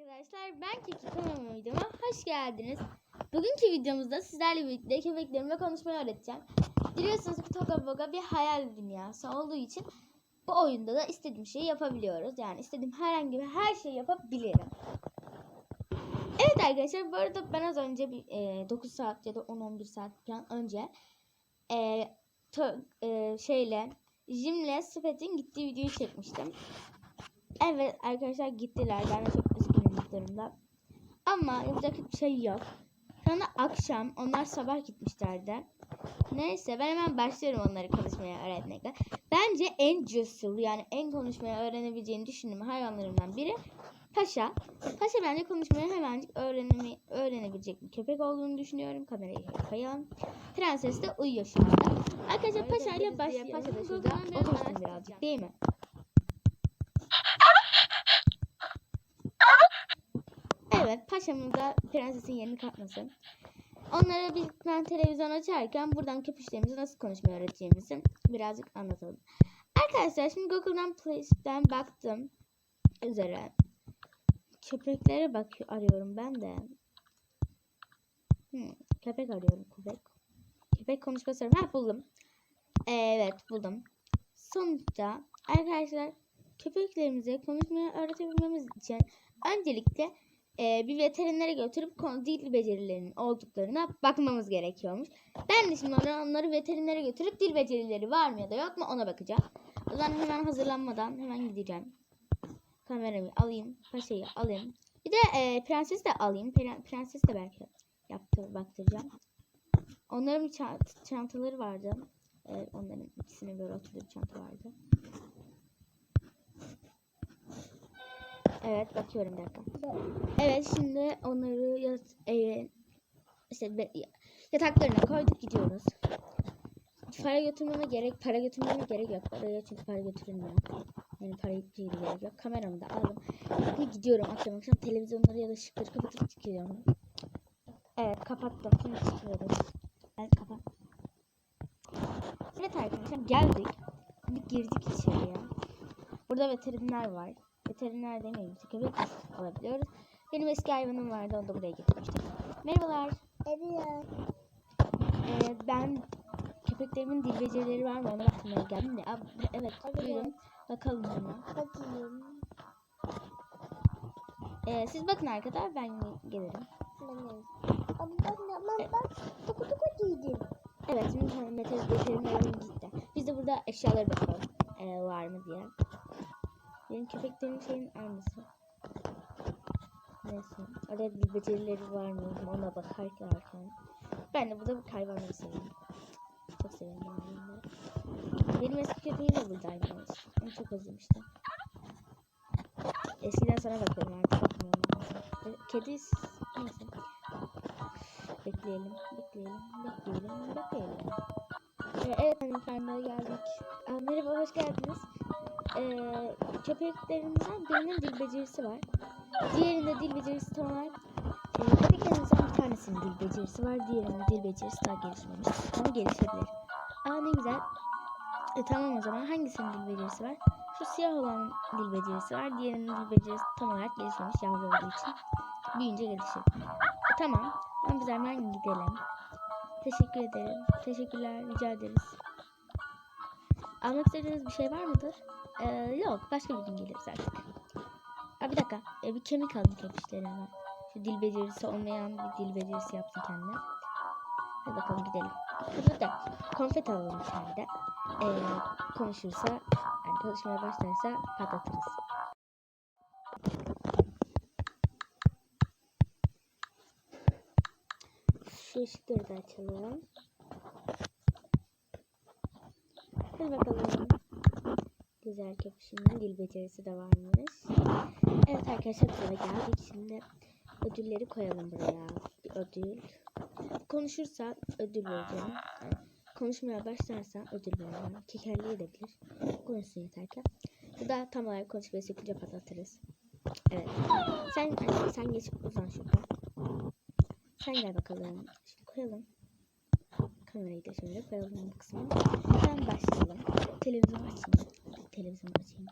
arkadaşlar ben Kiki kanalıma videoma hoş geldiniz. Bugünkü videomuzda sizlerle birlikte köpeklerime konuşmayı öğreteceğim. Biliyorsunuz ki Toga Boga bir hayal dünyası olduğu için bu oyunda da istediğim şeyi yapabiliyoruz. Yani istediğim herhangi bir her şeyi yapabilirim. Evet arkadaşlar bu arada ben az önce bir e, 9 saat ya da 10-11 saat falan önce e, to- e, şeyle Jim'le Spet'in gittiği videoyu çekmiştim. Evet arkadaşlar gittiler. Ben de çok durumda. Ama yapacak bir şey yok. Sonra akşam onlar sabah gitmişlerdi. Neyse ben hemen başlıyorum onları konuşmaya öğretmekle. Bence en cesur yani en konuşmayı öğrenebileceğini düşündüğüm hayvanlarımdan biri Paşa. Paşa bence konuşmayı hemencik öğrenemi, öğrenebilecek bir köpek olduğunu düşünüyorum. Kamerayı koyalım. Prenses de uyuyor anda. Arkadaşlar Paşa ile başlayalım. Paşa da şurada otursun birazcık değil mi? Evet, paşamın da prensesin yerini kapmasın. Onlara biz ben televizyon açarken buradan köpüşlerimizi nasıl konuşmayı öğreteceğimizi birazcık anlatalım. Arkadaşlar şimdi Google'dan Play'den baktım üzere. Köpeklere bak arıyorum ben de. Hmm, köpek arıyorum köpek. Köpek konuşması arıyorum. Ha buldum. Evet buldum. Sonuçta arkadaşlar köpeklerimize konuşmayı öğretebilmemiz için öncelikle e, bir veterinere götürüp dil becerilerinin olduklarına bakmamız gerekiyormuş. Ben de şimdi onları, onları veterinere götürüp dil becerileri var mı ya da yok mu ona bakacağım. O zaman hemen hazırlanmadan hemen gideceğim. Kameramı alayım, paşayı alayım. Bir de e, prenses de alayım. Pre- Prenses de belki yaptır, baktıracağım. Onların çant- çantaları vardı. Evet, onların ikisinin böyle oturduğu çanta vardı. Evet bakıyorum bir dakika. Evet şimdi onları yat, e, işte be- yataklarına koyduk gidiyoruz. Para götürmeme gerek para götürmeme gerek yok. Paraya çünkü para götürülmüyor. Yani para yüklüğü gerek yok. Kameramı da aldım. Ve gidiyorum akşam akşam televizyonları ya da ışıkları kapatıp çıkıyorum. Evet kapattım. Şimdi çıkıyoruz. Evet kapat. Evet arkadaşlar geldik. Bir girdik içeriye. Burada veteriner var. Veteriner demeyeyim. işte Köpek alabiliyoruz. Benim eski hayvanım vardı. Onu da buraya getirmiştim. Merhabalar. Evet. Ee, ben köpeklerimin dil becerileri var mı? Ona bakmaya geldim de. Aa, evet. Buyurun. Bakalım hemen. Bakayım. Ee, siz bakın arkadaşlar. Ben gelirim. Ama ben ama ben toku toku giydim. Evet. Şimdi Mete veterinerim gitti. Biz de burada eşyaları bakalım. Ee, var mı diye. Benim köpeklerimin şeyin aynısı. Neyse. Orada dil becerileri var mı? Ona bakarken. Ben de burada bu hayvanları seviyorum. Çok seviyorum hayvanları. Benim eski köpeğim de buradaymış. Onu çok özlemiştim. Eskiden sana bakıyorum artık bakmıyorum. E, Kedi neyse. Bekleyelim, bekleyelim, bekleyelim, bekleyelim. Ee, evet hanımefendiler geldik. Aa, merhaba, hoş geldiniz. Ee, köpeklerimden birinin dil becerisi var. Diğerinde dil becerisi tam olarak e, köpeklerinizden bir tanesinin dil becerisi var. Diğerinin dil becerisi daha gelişmemiş. Ama gelişebilir. Aa ne güzel. E, tamam o zaman hangisinin dil becerisi var? Şu siyah olan dil becerisi var. Diğerinin dil becerisi tam olarak gelişmemiş yavru olduğu için. Büyüyünce gelişir. E, tamam. Ama biz hemen gidelim. Teşekkür ederim. Teşekkürler. Rica ederiz. Almak istediğiniz bir şey var mıdır? Ee, yok. Başka bir gün geliriz artık. Aa, bir dakika. Ee, bir kemik aldım köpüşleri hemen. Şu dil becerisi olmayan bir dil becerisi yapsın kendine. Hadi bakalım gidelim. Burada da konfet alalım bir de. Ee, konuşursa, yani konuşmaya başlarsa patlatırız. Şu ışıkları da açalım. Hadi bakalım. Güzel köpüşümün dil becerisi de varmış. Evet arkadaşlar sıra geldik. Şimdi ödülleri koyalım buraya. Bir ödül. Konuşursa ödül vereceğim. Konuşmaya başlarsa ödül vereceğim. Kekerli edebilir. Konuşsun yeter ki. Bu da tam olarak konuşmayı sıkınca patlatırız. Evet. Sen, sen geçip uzan şurada. Sen gel bakalım. Şimdi koyalım. Kamerayı da şöyle koyalım bu kısmına. Hemen başlayalım. Televizyon açayım. Televizyon açayım.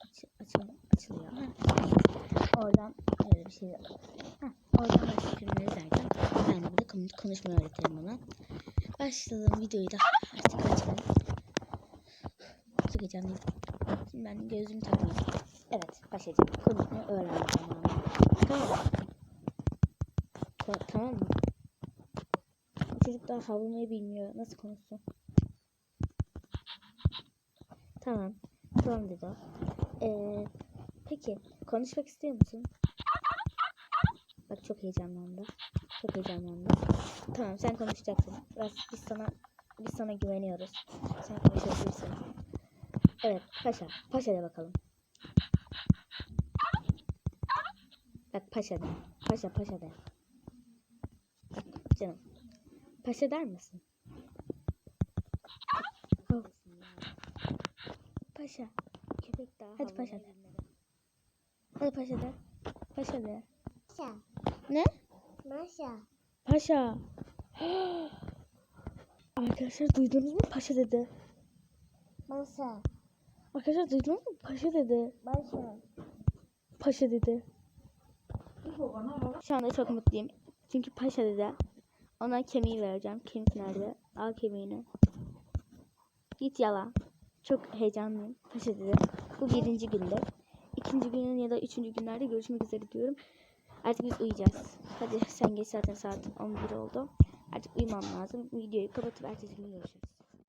Aç, açalım. Açılıyor. Ha. Oradan şey Heh, oradan başka filmleri izlerken ben de burada konu- konuşmayı öğretirim ona. Başlayalım videoyu da artık açalım. Çok heyecanlıyım. Şimdi ben gözlüğümü takmayayım. Evet başlayacağım. Konuşmayı öğrendim. Tamam tamam mı? Çocuk daha havlamayı bilmiyor. Nasıl konuşsun? Tamam. Tamam dedi o. Ee, peki konuşmak istiyor musun? Bak çok heyecanlandı. Çok heyecanlandı. Tamam sen konuşacaksın. Biz sana biz sana güveniyoruz. Sen konuşabilirsin. Evet paşa. Paşa de bakalım. Bak paşa de. Paşa paşa de. Bak canım. Paşa der misin? Oh. Paşa. Köpek daha Hadi paşa de. Hadi paşa de. Paşa de. Maşa. Ne? Maşa. Paşa. Arkadaşlar duydunuz mu? Paşa dedi. Maşa. Arkadaşlar duydunuz mu? Paşa dedi. Maşa. Paşa dedi. Şu anda çok mutluyum. Çünkü paşa dedi. Ona kemiği vereceğim. Kemik nerede? Al kemiğini. Git yala. Çok heyecanlıyım. Paşa dedi. Bu birinci günde. İkinci günün ya da üçüncü günlerde görüşmek üzere diyorum. Artık biz uyuyacağız. Hadi sen geç zaten saat 11 oldu. Artık uyumam lazım. Videoyu kapatıp ertesi gün görüşürüz.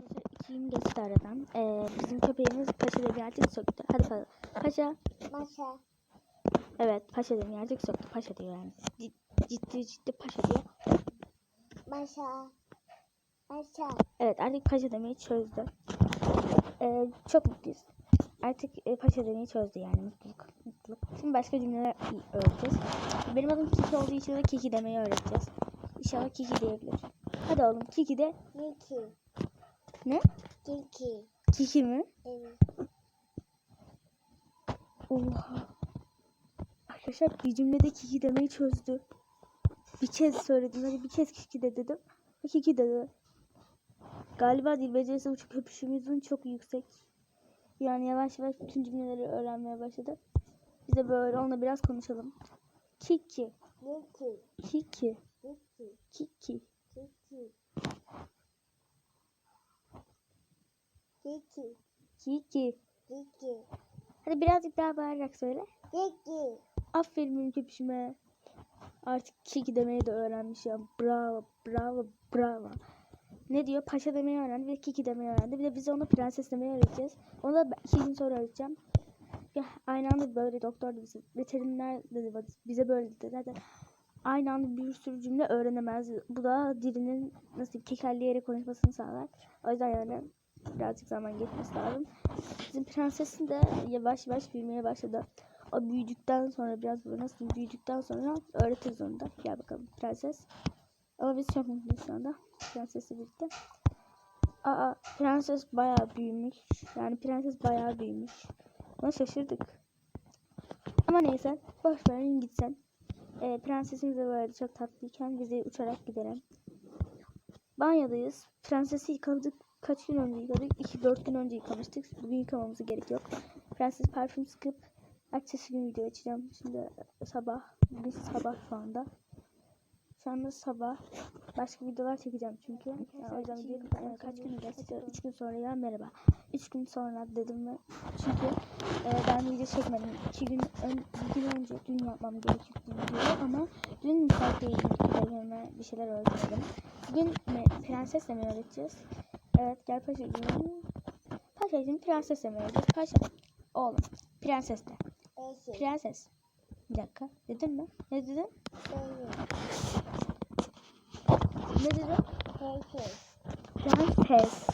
Arkadaşlar iki gün geçti aradan. Ee, bizim köpeğimiz Paşa dedi artık söktü. Hadi pa- Paşa. Maşa. Evet paşa demeyi artık söktü. Paşa diyor yani. Cid- Ciddi ciddi paşa diyor. Maşa. Maşa. Evet artık paşa demeyi çözdü. Ee, çok mutluyuz. Artık e, paşa demeyi çözdü yani mutluluk. mutluluk. Şimdi başka cümleler öğreteceğiz. Benim adım Kiki olduğu için de Kiki demeyi öğreteceğiz. İnşallah Kiki diyebilir. Hadi oğlum Kiki de. Niki. Ne? Kiki. Kiki mi? Evet. Oha. Arkadaşlar bir cümlede Kiki demeyi çözdü. Bir kez söyledim. Hadi bir kez Kiki de dedim. Kiki dedi. Galiba dil becerisi uçuk köpüşümüzün çok yüksek. Yani yavaş yavaş bütün cümleleri öğrenmeye başladı. Biz de böyle onunla biraz konuşalım. Kiki. Kiki. Niki. Kiki. Kiki. Kiki. Kiki. Kiki. Hadi birazcık daha bağırarak söyle. Kiki. Aferin benim köpüşüme. Artık Kiki demeyi de öğrenmiş ya. Bravo, bravo, bravo. Ne diyor? Paşa demeyi öğrendi ve Kiki demeyi öğrendi. Bir de biz ona prenses demeyi öğreteceğiz. Onu da iki gün sonra öğreteceğim. Ya, aynı anda böyle doktor dedi, veteriner dedi bize böyle dedi. Zaten aynı anda bir sürü cümle öğrenemez. Bu da dilinin nasıl tekerleyerek konuşmasını sağlar. O yüzden yani birazcık zaman geçmesi lazım. Bizim prensesin de yavaş yavaş büyümeye başladı. O büyüdükten sonra biraz böyle nasıl diyeyim, büyüdükten sonra öğretiriz onu da. Gel bakalım prenses. Ama biz çok mutluyuz şu anda. Prensesle birlikte. Aa prenses bayağı büyümüş. Yani prenses bayağı büyümüş. Ona şaşırdık. Ama neyse boş gitsen. Ee, prensesimiz de böyle çok tatlıyken biz de uçarak gidelim. Banyodayız. Prensesi yıkadık. Kaç gün önce yıkadık? 2-4 gün önce yıkamıştık. Bugün yıkamamıza gerek yok. Prenses parfüm sıkıp ertesi gün video açacağım. Şimdi sabah. Bugün sabah şu anda. Şu anda sabah. Başka videolar çekeceğim çünkü. Yani o yüzden video e, kaç gün geçti? 3 gün sonra ya merhaba. 3 gün sonra dedim ve çünkü e, ben video çekmedim. 2 gün, ön, bir gün önce dün yapmam gerekiyordu videoyu ama dün müsait değildim. Kendime bir şeyler öğretemedim. Bugün me- prensesle mi öğreteceğiz? Evet gel paşacığım. Paşacığım prensesle mi öğreteceğiz? Paşa. Oğlum prenses de. Eşi. Prenses. Bir dakika. Dedin mi? Ne dedin? Eşi. Ne dedin? Prenses. Prenses.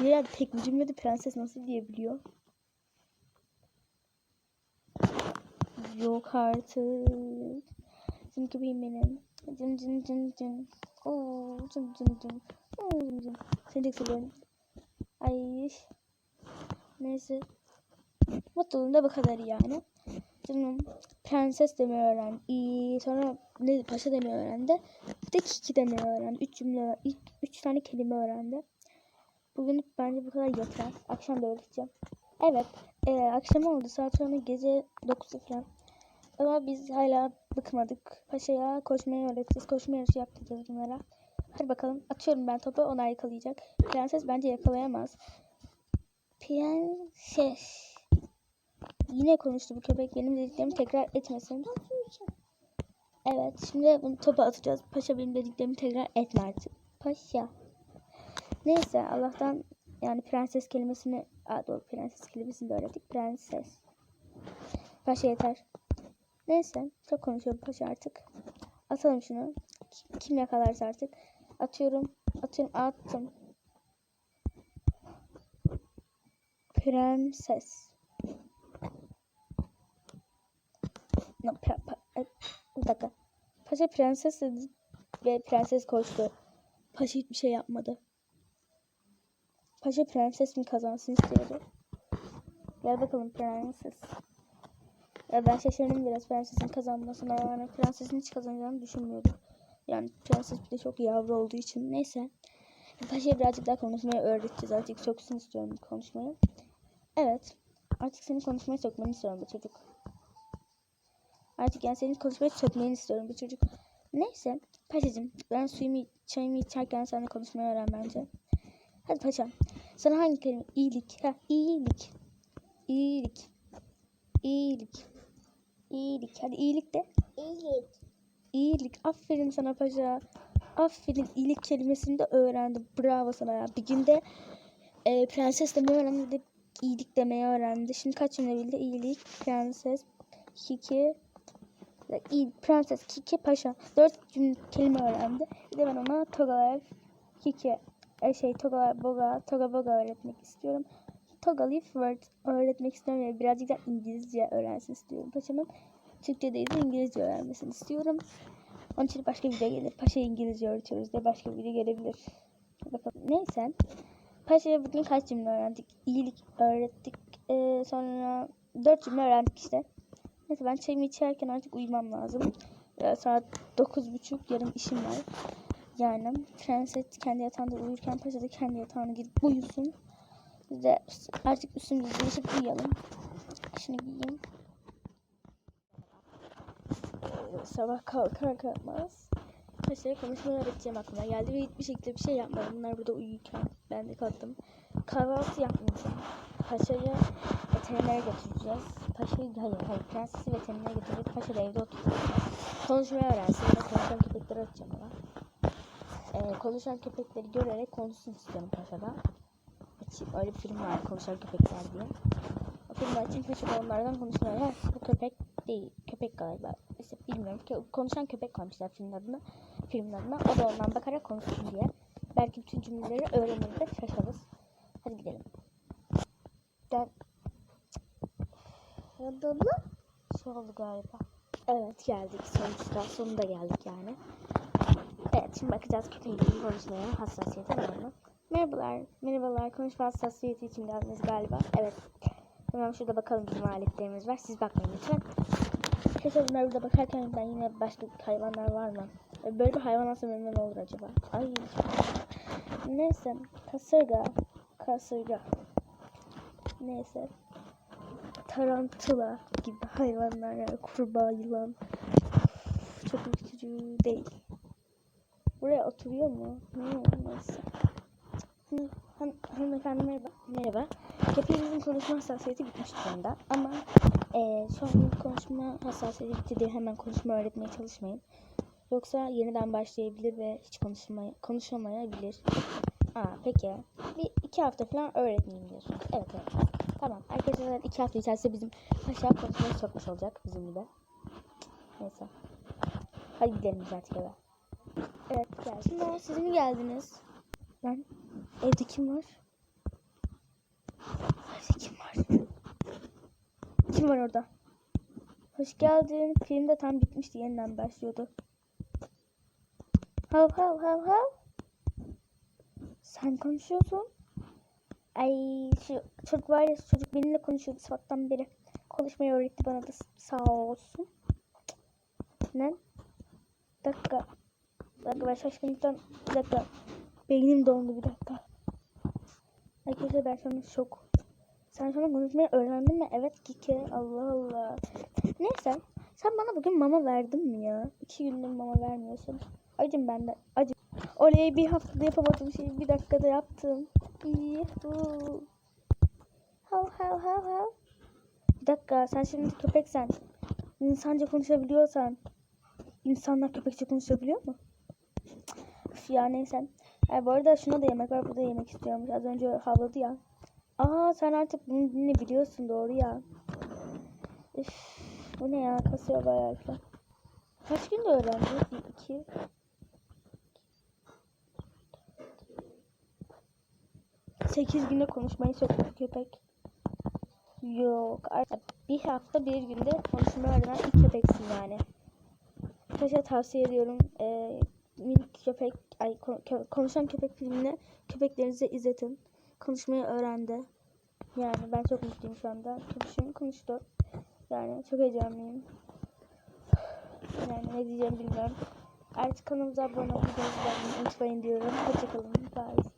Diğer tek bir cümlede prenses nasıl diyebiliyor? Yok artık. Cin köpeğim benim. Cin cin cin cin. Oo cin cin cin. Oo cin cin. Seni çok seviyorum. Ay. Neyse. Mutluluğum da bu kadar yani. Canım prenses demeyi öğrendi. İyi, sonra ne paşa demeyi öğrendi. Bir de kiki demeyi öğrendi. Üç cümle, ilk üç tane kelime öğrendi. Bugün bence bu kadar yeter. Akşam da öğreteceğim. Evet, e, akşam oldu. Saat sonra gece 9'da falan. Ama biz hala bıkmadık. Paşa'ya koşmayı öğreteceğiz. Koşma yarışı yaptıracağız bunlara. Hadi bakalım. Atıyorum ben topu. Onlar yakalayacak. Prenses bence yakalayamaz. Prenses. Yine konuştu bu köpek. Benim dediklerimi tekrar etmesin. Evet. Şimdi bunu topa atacağız. Paşa benim dediklerimi tekrar etme artık. Paşa. Neyse Allah'tan yani prenses kelimesini Aa, doğru prenses kelimesini de öğrettik. Prenses. Paşa yeter. Neyse çok konuşuyorum paşa artık. Atalım şunu. Kim yakalarsa artık. Atıyorum. Atıyorum. Attım. Prenses. No, pra, pa, e, bir dakika. Paşa prenses dedi ve prenses koştu. Paşa hiçbir şey yapmadı. Paşa prenses mi kazansın istiyordu. Gel bakalım prenses. Ya ben şaşırdım biraz prensesin kazanmasına. Yani prensesin hiç kazanacağını düşünmüyordum. Yani prenses bir de çok yavru olduğu için. Neyse. Paşa'ya birazcık daha konuşmayı öğreteceğiz. Artık soksun istiyorum konuşmayı. Evet. Artık senin konuşmayı sokmanı istiyorum bu çocuk. Artık yani senin konuşmayı sökmeni istiyorum bu çocuk. Neyse. Paşacığım ben suyumu çayımı içerken sen de konuşmayı öğren bence. Hadi paşam. Sana hangi kelime? İyilik. Ha, iyilik. İyilik. İyilik. İyilik. Hadi iyilik de. İyilik. İyilik. Aferin sana paşa. Aferin. İyilik kelimesini de öğrendim. Bravo sana ya. Bir günde e, prenses demeyi öğrendi. De iyilik demeyi öğrendi. Şimdi kaç cümle bildi? İyilik, prenses, kiki, prenses, kiki, paşa. Dört cümle kelime öğrendi. Bir de ben ona togalar, kiki, e, şey togalar, boga, toga boga öğretmek istiyorum. Toga leaf word öğretmek istiyorum ve birazcık da İngilizce öğrensin istiyorum. Paşamın Türkçe değil de İngilizce öğrenmesini istiyorum. Onun için başka bir video gelir. Paşa İngilizce öğretiyoruz diye başka bir video gelebilir. Bakalım. Neyse. Paşa'ya bugün kaç cümle öğrendik? İyilik öğrettik. Ee, sonra dört cümle öğrendik işte. Neyse ben çayımı içerken artık uyumam lazım. Ee, saat dokuz buçuk yarın işim var. Yani prenses kendi yatağında uyurken paşa da kendi yatağına gidip uyusun. Biz de artık üstümüzü değişip uyuyalım. Şunu giyeyim. Ee, sabah kalkar kalkmaz. Paşa'ya konuşmayı öğreteceğim aklıma geldi ve hiçbir şekilde bir şey yapmadım. Bunlar burada uyurken ben de kalktım. Kahvaltı yapmayacağım. Paşa'yı veterinere götüreceğiz. Paşa'yı hayır hayır prensesi veterinere götüreceğiz. Paşa da evde oturacak. Konuşmayı öğrensin. De konuşan köpekleri atacağım ona. Ee, konuşan köpekleri görerek konuşsun istiyorum Paşa'da. Açayım. Öyle bir film var konuşan köpekler diye. O filmi açayım Paşa da onlardan konuşmaya. Ha, bu köpek değil. Köpek galiba. İşte bilmiyorum. Konuşan köpek koymuşlar filmin adına. Filmin adına. O da ondan bakarak konuşsun diye. Belki bütün cümleleri öğrenir de şaşarız. Hadi gidelim. Gel. Mu? Şey galiba. Evet geldik sonuçta. Sonunda geldik yani. Evet şimdi bakacağız köpeğin konuşmaya hassasiyeti var mı? Merhabalar. Merhabalar. Konuşma hassasiyeti için geldiniz galiba. Evet. Hemen şurada bakalım bizim aletlerimiz var. Siz bakmayın lütfen. Keşke bunlar burada bakarken ben yine başka hayvanlar var mı? Böyle bir hayvan nasıl memnun olur acaba? Ay. Neyse. Kasırga. Kasırga. Neyse. Tarantula gibi hayvanlar yani kurbağa, yılan. Çok ürkütücü değil. Buraya oturuyor mu? Hmm, neyse. Han, hanımefendi merhaba. Merhaba. Köpeğimizin konuşma hassasiyeti bitmiş durumda. Ama eee şu an konuşma hassasiyeti bitti diye hemen konuşma öğretmeye çalışmayın. Yoksa yeniden başlayabilir ve hiç konuşmaya, konuşamayabilir. Aa peki. Bir iki hafta falan öğretmeyeyim diyorsun. Evet evet. Tamam. Arkadaşlar iki hafta içerisinde bizim paşa konuşmayı sokmuş olacak bizim de. Neyse. Hadi gidelim artık eve. Evet gel. Şimdi siz mi geldiniz? Ben evde kim var? Evde kim var? Kim var orada? Hoş geldin. Film de tam bitmişti. Yeniden başlıyordu. Hav hav hav hav. Sen konuşuyorsun. Ay şu çocuk var ya çocuk benimle konuşuyordu sabahtan beri. Konuşmayı öğretti bana da sağ olsun. Ne? Dakika. Dakika ben şaşkınlıktan bir dakika. Beynim dondu bir dakika. Arkadaşlar ben şu şok. Sen şu an konuşmayı öğrendin mi? Evet Kike. Allah Allah. Neyse. Sen bana bugün mama verdin mi ya? İki gündür mama vermiyorsun. Acım benden. Acım. Oley bir haftada yapamadığım şeyi bir dakikada yaptım. Yuhuu. Hav hav hav. Bir dakika sen şimdi köpeksen. İnsanca konuşabiliyorsan. insanlar köpekçe konuşabiliyor mu? Üf ya neyse. Ha, bu arada şuna da yemek var. Bu da yemek istiyormuş. Az önce havladı ya. Aa sen artık bunu ne biliyorsun doğru ya. Üf, bu ne ya kasıyor bayağı. Kaç günde öğrendi? Bir, iki. Sekiz günde konuşmayı soktu köpek. Yok. Bir hafta bir günde konuşmayı öğrenen ilk köpeksin yani. Arkadaşlar tavsiye ediyorum. Ee, minik köpek, ay konuşan köpek filmini köpeklerinize izletin. Konuşmayı öğrendi. Yani ben çok mutluyum şu anda. Köpüşüm konuştu. Yani çok heyecanlıyım. Yani ne diyeceğimi bilmiyorum. Artık kanalımıza abone olmayı unutmayın diyorum. Hoşçakalın. Bye.